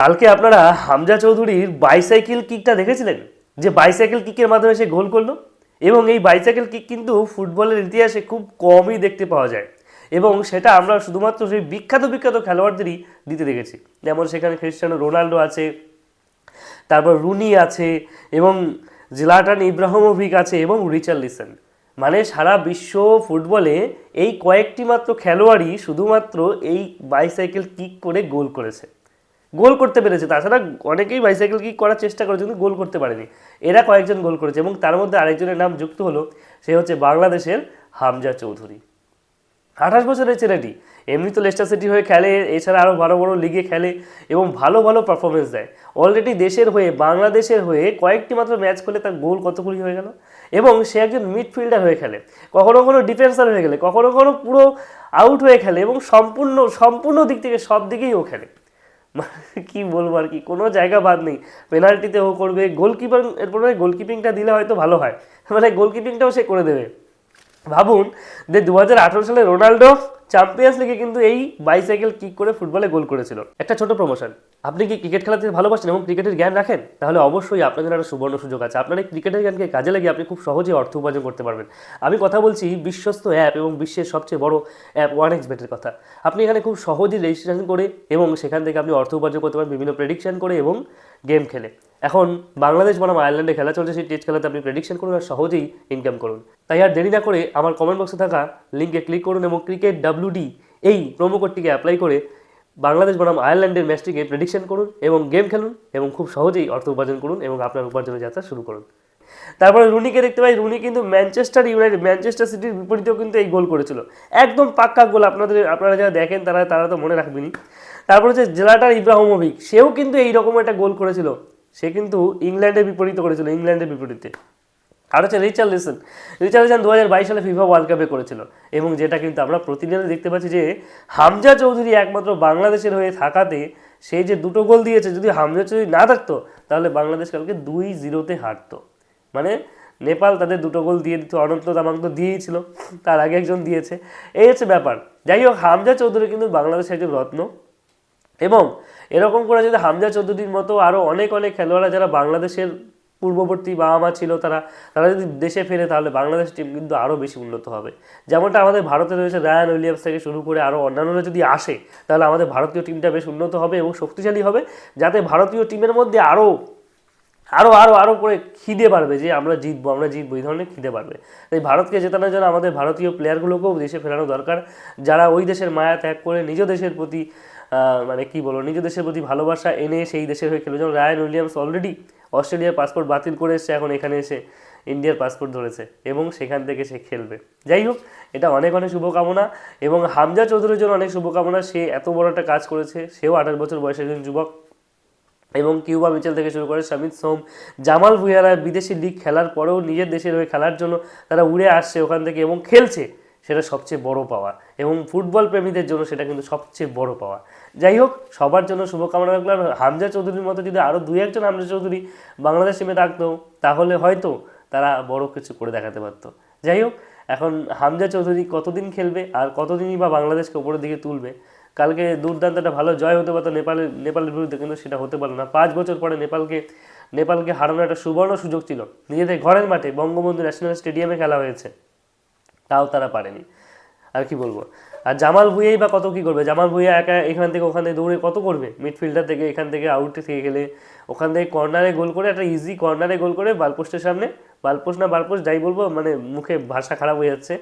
কালকে আপনারা হামজা চৌধুরীর বাইসাইকেল কিকটা দেখেছিলেন? যে বাইসাইকেল কিকের মাধ্যমে সে গোল করল এবং এই বাইসাইকেল কিক কিন্তু ফুটবলের ইতিহাসে খুব কমই দেখতে পাওয়া যায়। এবং সেটা আমরা শুধুমাত্র সেই বিখ্যাত বিখ্যাত খেলোয়াড়দেরই দিতে দেখেছি। যেমন সেখানে ক্রিস্টিয়ানো রোনাল্ডো আছে, তারপর রুনি আছে, এবং জিলাটান ইব্রাহিমোভিক আছে, এবং রিচার্লিসন। মানে সারা বিশ্ব ফুটবলে এই কয়েকটি মাত্র খেলোয়াড়ই শুধুমাত্র এই বাইসাইকেল কিক করে গোল করেছে। গোল করতে পেরেছে। তাছাড়া অনেকেই বাইসাইকেল কিক করার চেষ্টা করেছে কিন্তু গোল করতে পারেনি। এরা কয়েকজন গোল করেছে এবং তার মধ্যে আরেকজনের নাম যুক্ত হলো, সে হচ্ছে বাংলাদেশের হামজা চৌধুরী। আঠাশ বছরের ছেলেটি, এমনি তো লেস্টার সিটি হয়ে খেলে, এছাড়া আরও বড় বড় লিগে খেলে এবং ভালো ভালো পারফরমেন্স দেয়। অলরেডি দেশের হয়ে, বাংলাদেশের হয়ে কয়েকটি মাত্র ম্যাচ খেলে তার গোল কতগুলি হয়ে গেল? এবং সে একজন মিডফিল্ডার হয়ে খেলে। কখনো কখনো ডিফেন্সার হয়ে গেলে, কখনো কখনো পুরো আউট হয়ে খেলে এবং সম্পূর্ণ সম্পূর্ণ দিক থেকে সব দিকেই ও খেলে। কি বলব আর কি? কোনো জায়গা বাদ নেই। পেনাল্টিতে ও করবে, গোলকিপার, এরপরে গোলকিপিংটা দিলে হয়তো ভালো হয়। মানে গোলকিপিংটাও সে করে দেবে। ভাবুন যে দু হাজার আঠারো সালে রোনাল্ডো চ্যাম্পিয়ন্স লিগে কিন্তু এই বাইসাইকেল কিক করে ফুটবলে গোল করেছিল। একটা ছোট প্রমোশন আপনি কি ক্রিকেট খেলাতে ভালোবাসেন এবং ক্রিকেটের জ্ঞান রাখেন? তাহলে অবশ্যই আপনার জন্য একটা সুবর্ণ সুযোগ আছে। আপনার এই ক্রিকেটের জ্ঞানকে কাজে লাগিয়ে আপনি খুব সহজেই অর্থ উপার্জন করতে পারবেন। আমি কথা বলছি বিশ্বস্ত অ্যাপ এবং বিশ্বের সবচেয়ে বড় অ্যাপ ওয়ান এক্স বেটের কথা। আপনি এখানে খুব সহজেই রেজিস্ট্রেশন করে এবং সেখান থেকে আপনি অর্থ উপার্জন করতে পারেন, বিভিন্ন প্রেডিকশন করে এবং গেম খেলে। এখন বাংলাদেশ বনাম আয়ারল্যান্ডে খেলা চলছে, সেই টেস্ট খেলাতে আপনি প্রেডিকশন করুন আর সহজেই ইনকাম করুন। তাই আর দেরি না করে আমার কমেন্ট বক্সে থাকা লিঙ্কে ক্লিক করুন এবং ক্রিকেট ডাব্লিউডি এই প্রোমো কোডটিকে অ্যাপ্লাই করে বাংলাদেশ বনাম আয়ারল্যান্ডের ম্যাচটিকে প্রেডিকশন করুন এবং গেম খেলুন এবং খুব সহজেই অর্থ উপার্জন করুন এবং আপনার উপার্জনের যাত্রা শুরু করুন। তারপরে রুনিকে দেখতে পাই, রুনি কিন্তু ম্যানচেস্টার ইউনাইটেড ম্যানচেস্টার সিটির বিপরীতেও কিন্তু এই গোল করেছিল। একদম পাক্কা গোল, আপনাদের, আপনারা যারা দেখেন তারা তারা তো মনে রাখবেনই। তারপর হচ্ছে জেলাটার ইব্রাহিমোভিক, সেও কিন্তু এই রকম একটা গোল করেছিল। সে কিন্তু ইংল্যান্ডের বিপরীতে করেছিল ইংল্যান্ডের বিপরীতে। আর হচ্ছে রিচার্লিসন রিচার্লিসন দু হাজার বাইশ সালে ফিফা ওয়ার্ল্ড কাপে করেছিল এবং যেটা কিন্তু আমরা প্রতিনিয়ত দেখতে পাচ্ছি যে, হামজা চৌধুরী একমাত্র বাংলাদেশের হয়ে থাকাতে সে যে দুটো গোল দিয়েছে, যদি হামজা চৌধুরী না থাকতো, তাহলে বাংলাদেশ কালকে দুই জিরোতে হারতো। মানে নেপাল তাদের দুটো গোল দিয়ে দিত, অনন্ত তামাং তো দিয়েই ছিল, তার আগে একজন দিয়েছে। এই হচ্ছে ব্যাপার। যাই হোক, হামজা চৌধুরী কিন্তু বাংলাদেশের একজন রত্ন এবং এরকম করে যদি হামজা চৌধুরীর মতো আরও অনেক অনেক খেলোয়াড়রা যারা বাংলাদেশের পূর্ববর্তী বাবা মা ছিল তারা তারা যদি দেশে ফেরে তাহলে বাংলাদেশ টিম কিন্তু আরও বেশি উন্নত হবে। যেমনটা আমাদের ভারতে রয়েছে রায়ান উইলিয়ামস থেকে শুরু করে আরও অন্যান্যরা যদি আসে, তাহলে আমাদের ভারতীয় টিমটা বেশ উন্নত হবে এবং শক্তিশালী হবে, যাতে ভারতীয় টিমের মধ্যে আরও আরও আরও আরও করে খিদে পারবে যে আমরা জিতবো আমরা জিতবো, এই ধরনের খিদে পারবে তাই ভারতকে জেতানোর জন্য আমাদের ভারতীয় প্লেয়ারগুলোকেও দেশে ফেরানো দরকার, যারা ওই দেশের মায়া ত্যাগ করে নিজ দেশের প্রতি মানে কি বলব নিজ দেশের প্রতি ভালোবাসা এনে সেই দেশের হয়ে খেলবে যেমন রায়ান উইলিয়ামস অলরেডি অস্ট্রেলিয়ার পাসপোর্ট বাতিল করে এসছে, এখন এখানে এসে ইন্ডিয়ার পাসপোর্ট ধরেছে এবং সেখান থেকে সে খেলবে। যাই হোক, এটা অনেক অনেক শুভকামনা এবং হামজা চৌধুরীর জন্য অনেক শুভকামনা। সে এত বড় একটা কাজ করেছে, সেও আঠাশ বছর বয়সের একজন যুবক এবং কিউবা মিচেল থেকে শুরু করে সমিত সোম, জামাল ভুইয়ারা বিদেশি লিগ খেলার পরেও নিজের দেশের হয়ে খেলার জন্য তারা উড়ে আসছে ওখান থেকে এবং খেলছে। সেটা সবচেয়ে বড় পাওয়া এবং ফুটবল প্রেমীদের জন্য সেটা কিন্তু সবচেয়ে বড় পাওয়া। যাই হোক, সবার জন্য শুভকামনা রাখলাম হামজা চৌধুরীর মতো যদি আরও দুই একজন হামজা চৌধুরী বাংলাদেশ টিমে থাকতো, তাহলে হয়তো তারা বড় কিছু করে দেখাতে পারতো। যাই হোক, এখন হামজা চৌধুরী কতদিন খেলবে আর কতদিনই বা বাংলাদেশকে ওপরের দিকে তুলবে, কালকে দুর্দান্ত একটা ভালো জয় হতে পারতো নেপালের নেপালের বিরুদ্ধে কিন্তু সেটা হতে পারল না। পাঁচ বছর পরে নেপালকে নেপালকে হারানোর একটা সুবর্ণ সুযোগ ছিল। নিজেদের ঘরের মাঠে বঙ্গবন্ধু ন্যাশনাল স্টেডিয়ামে খেলা হয়েছে। তাও তারা পারেনি। আর কি বলব? আর জামাল ভুইয়াই বা কত কি করবে? জামাল ভুইয়া একা এখান থেকে ওখান থেকে দৌড়ে কত করবে? মিডফিল্ডার থেকে এখান থেকে আউট থেকে গেলে ওখান থেকে কর্নারে গোল করে একটা ইজি কর্নারে গোল করে বালপোস্টের সামনে, বালপোস্ট না বালপোস্ট যাই বলব মানে মুখে ভাষা খারাপ হয়ে যাচ্ছে,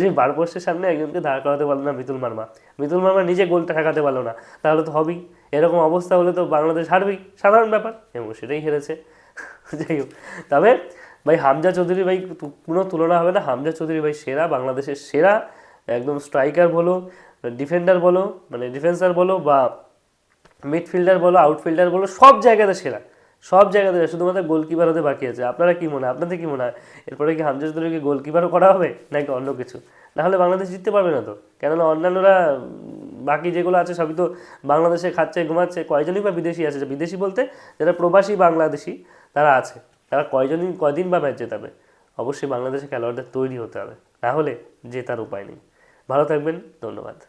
যে বালপোস্টের সামনে একজনকে দাঁড় করাতে পারল না মিতুল মার্মা। মিতুল মার্মা নিজে গোলটা ঠেকাতে পারল না, তাহলে তো হবেই। এরকম অবস্থা হলে তো বাংলাদেশ হারবেই, সাধারণ ব্যাপার। এবং সেটাই হেরেছে। যাই হোক, তবে ভাই হামজা চৌধুরী ভাই কোনো তুলনা হবে না। হামজা চৌধুরী ভাই সেরা, বাংলাদেশের সেরা, একদম স্ট্রাইকার বলো ডিফেন্ডার বলো মানে ডিফেন্সার বলো বা মিডফিল্ডার বলো আউটফিল্ডার বলো, সব জায়গাতে সেরা। সব জায়গাতে শুধুমাত্র গোলকিপার হতে বাকি আছে। আপনারা কি মনে হয়? আপনাদের কি মনে হয়? এরপরে কি হামজা চৌধুরীকে গোলকিপারও করা হবে নাকি অন্য কিছু? নাহলে বাংলাদেশ জিততে পারবে না তো। কেননা অন্যান্যরা বাকি যেগুলো আছে সবই তো বাংলাদেশে খাচ্ছে, ঘুমাচ্ছে, কয়জনই বা বিদেশি আছে? বিদেশি বলতে যারা প্রবাসী বাংলাদেশি, তারা আছে। তারা কয়জনই, কয়দিন বা ম্যাচ জেতাবে? অবশ্যই বাংলাদেশের খেলোয়াড়দের তৈরি হতে হবে। তাহলে জেতার উপায় নেই। ভালো থাকবেন, ধন্যবাদ।